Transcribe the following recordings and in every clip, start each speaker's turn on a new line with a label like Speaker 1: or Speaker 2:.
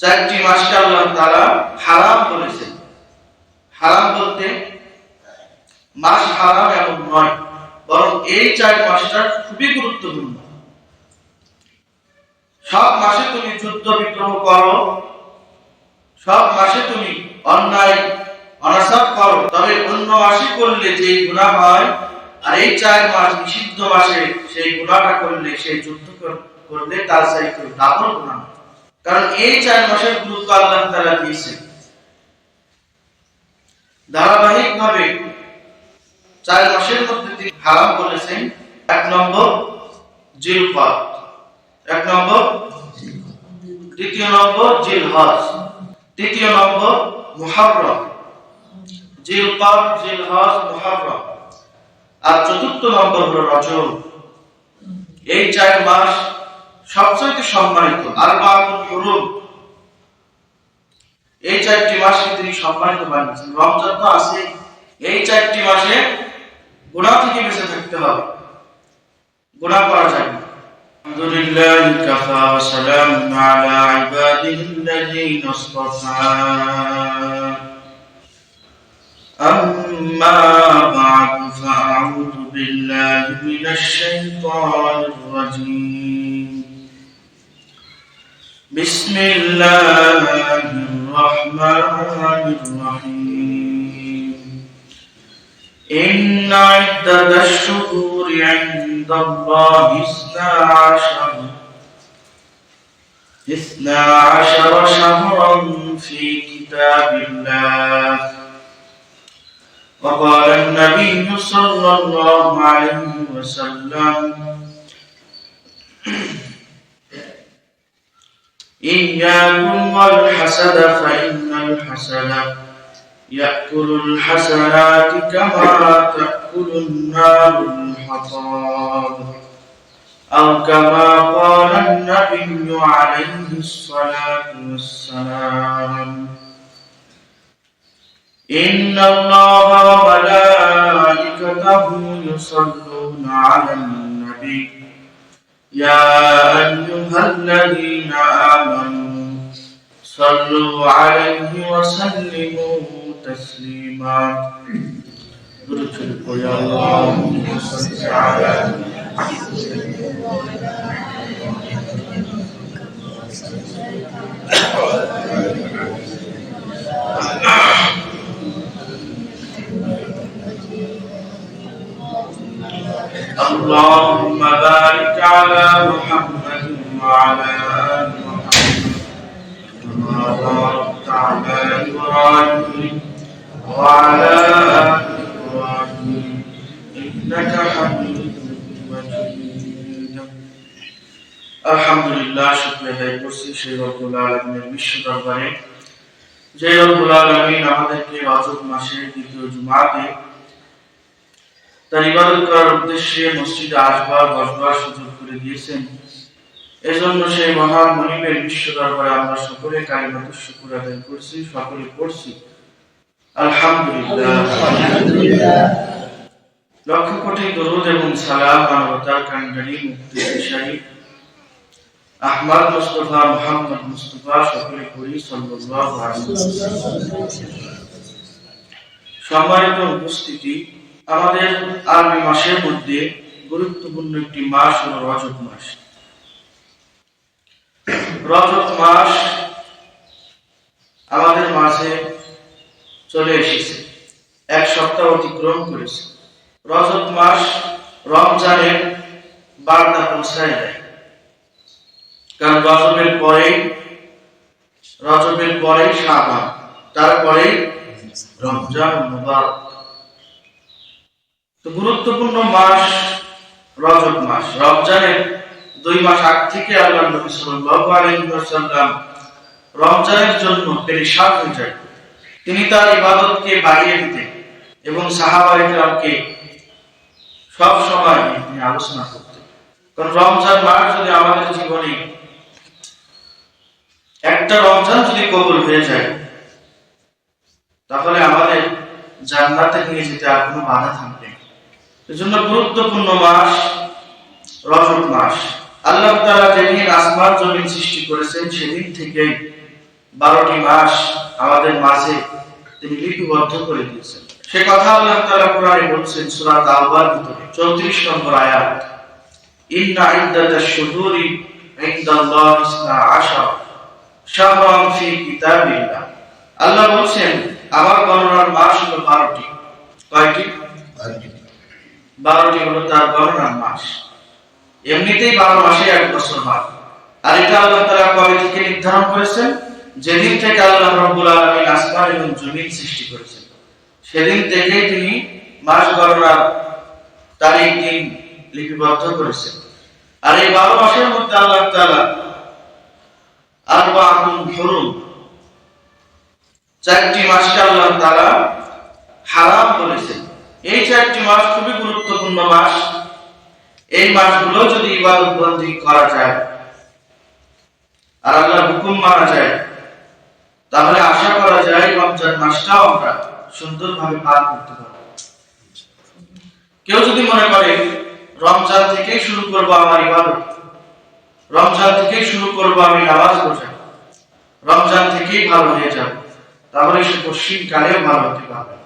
Speaker 1: চারটি মাসকে আল্লাহ তাআলা হারাম বলেছেন হারাম বলতে মাস হারাম এমন নয়, বরং এই চার মাসটা খুবই গুরুত্বপূর্ণ সব মাসে তুমি যুদ্ধ বিগ্রহ করো, সব মাসে তুমি অন্যায় অনাচার করো, তবে অন্য মাসে করলে যে গুণা হয়, আর এই চার মাস নিষিদ্ধ মাসে সেই গুণাটা করলে, সেই যুদ্ধ করলে তার চাইতে ডাবল গুণা হয়। কারণ এই চার মাসের গুরুত্ব আল্লাহ তাআলা দিয়েছেন। ধারাবাহিক ভাবে চার মাসের মধ্যে তিনি হারাম বলেছেন, এক নম্বর জিলকদ এক নম্বর দ্বিতীয় নম্বর জিলহজ, তৃতীয় নম্বর মুহররম জিলকদ জিলহজ, মুহররম, আর চতুর্থ নম্বর হলো রজব। এই চার মাস সবচেয়ে সম্মানিত আর বাকুল হুরুম এই চারটি মাসকে তিনি সম্মানিত বানিয়েছেন রমজান তো আছে এই চারটি মাসে গুণা থেকে বেঁচে থাকতে হবে গুণা করা যায় না الحمد لله كفى وسلام على عباده الذين اصطفى أما بعد فأعوذ بالله من الشيطان الرجيم بسم الله الرحمن الرحيم إن عدة الشهور عند الله اثنا عشر اثنا عشر شهرا في كتاب الله وقال النبي صلى الله عليه وسلم إياكم والحسد فإن الحسد يأكل الحسنات كما تأكل النار الحطب أو كما قال النبي عليه الصلاة والسلام إن الله وملائكته يصلون على النبي يا أيها الذين صلوا عليه وسلموا تسليما. يا اللهم صل على اللهم بارك على محمد وعلى آل محمد كما باركت على إبراهيم وعلى آل إبراهيم إنك حميد مجيد الحمد لله شكر আদায় করছি সেই রব্বুল আলমিনের বিশ্ব দরবারে যে রব্বুল আলমিন আমাদেরকে রজব মাসের দ্বিতীয় জুমাতে তার ইবাদত করার উদ্দেশ্যে মসজিদে আসবার বসবার সুযোগ করে দিয়েছেন এজন্য সেই মহান মনিবের বিশ্ব দরবারে আমরা সকলে কালিমাত শুকুর আদায় করছি, সকলে পড়ছি। আলহামদুলিল্লাহ। লক্ষ কোটি দরুদ এবং সালাম মানবতার মুক্তি মুস্তফা, মোহাম্মদ মুস্তফা, সকলে আলাইহি সম্মানিত উপস্থিতি, আমাদের আরবি মাসের মধ্যে গুরুত্বপূর্ণ একটি মাস হল রজত মাস। রজত মাস আমাদের মাঝে চলে এসেছে। এক সপ্তাহ অতিক্রম করেছে। রজত মাস রমজানের বার্তা পৌঁছায় দেয় কারণ রজবের পরে রজবের পরে শাবান তারপরে রমজান মুবারক। তো গুরুত্বপূর্ণ মাস রজব মাস। রমজানের দুই মাস আগ থেকে আল্লাহ নবী সাল্লাল্লাহু আলাইহি ওয়াসাল্লাম রমজানের জন্য পেরেশান হয়ে যায় তিনি তার ইবাদতকে বাড়িয়ে দিতেন এবং সাহাবায়ে কেরামকে সব সময় তিনি আলোচনা করতেন। কারণ রমজান মাস যদি আমাদের জীবনে একটা রমজান যদি কবুল হয়ে যায়, তাহলে আমাদের জান্নাতে নিয়ে যেতে আর কোনো বাধা থাকবে। এজন্য গুরুত্বপূর্ণ মাস রজব মাস। আল্লাহ তাআলা যেদিন আসমান জমিন সৃষ্টি করেছেন সেদিন থেকেই বারোটি মাস আমাদের মাঝে তিনি লিপিবদ্ধ করে দিয়েছেন। সে কথা আল্লাহ তাআলা কোরআনে বলছেন সূরা তাওবার ভিতরে 34 নম্বর আয়াত। ইন্না ইদ্দাতাশ শুহুরি ইনদাল্লাহি ইসনা আশার শাহরান ফি কিতাবিল্লাহ। আল্লাহ বলছেন আমার গণনার মাস হলো 12টি কয়টি? বারোটি হলো তার গণনার মাস। এমনিতেই বারো মাসে এক বছর হয়। আর এটা আল্লাহ তাআলা কবে থেকে নির্ধারণ করেছেন, যেদিন থেকে আল্লাহ রাব্বুল আলামিন আসমান এবং জমিন সৃষ্টি করেছেন, সেদিন থেকেই তিনি মাস গণনার তারিখ, দিন লিপিবদ্ধ করেছেন। আর এই বারো মাসের মধ্যে আল্লাহ তাআলা আরবাআতুন হুরুম চারটি মাসকে আল্লাহ তারা হারাম করেছেন। এই চারটি মাস খুবই গুরুত্বপূর্ণ মাস। এই মাসগুলো যদি ইবাদত বন্দী করা যায়, আর আল্লাহর হুকুম মানা যায়, তাহলে আশা করা যায় রমজান মাসটাও আমরা সুন্দরভাবে পার করতে পারব। কেউ যদি মনে করে, রমজান থেকেই শুরু করব আমার ইবাদত, রমজান থেকেই শুরু করব আমি নামাজ রোজা, রমজান থেকেই ভালো হয়ে যাব, তাহলে সে পশ্চিম কালেও ভালো হতে পারবে।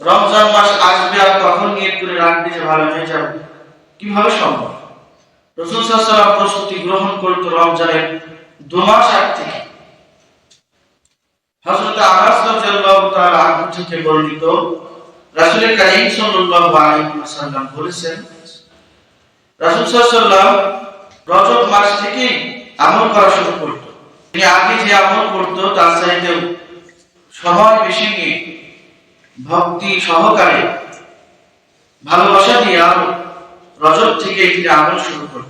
Speaker 1: রমজান মাস আসবে আর তখন নিয়ে করে রাখবে যে ভালো হয়ে যাবে কীভাবে সম্ভব? রসুল সাল্লাম প্রস্তুতি গ্রহণ করত রমজানের দু মাস আগ থেকে। তাআলা থেকে বর্ণিত কারীম সাল্লাল্লাহু আলাইহি ওয়াসাল্লাম বলেছেন, রাসূল সাল্লাল্লাহু রজব মাস থেকে আমল করা শুরু করত। তিনি আগে যে আমল করত, তার চাইতে সময় বেশি নিয়ে ভক্তি সহকারে ভালোবাসা দিয়ে আরও রজব থেকে একটি আমল শুরু করত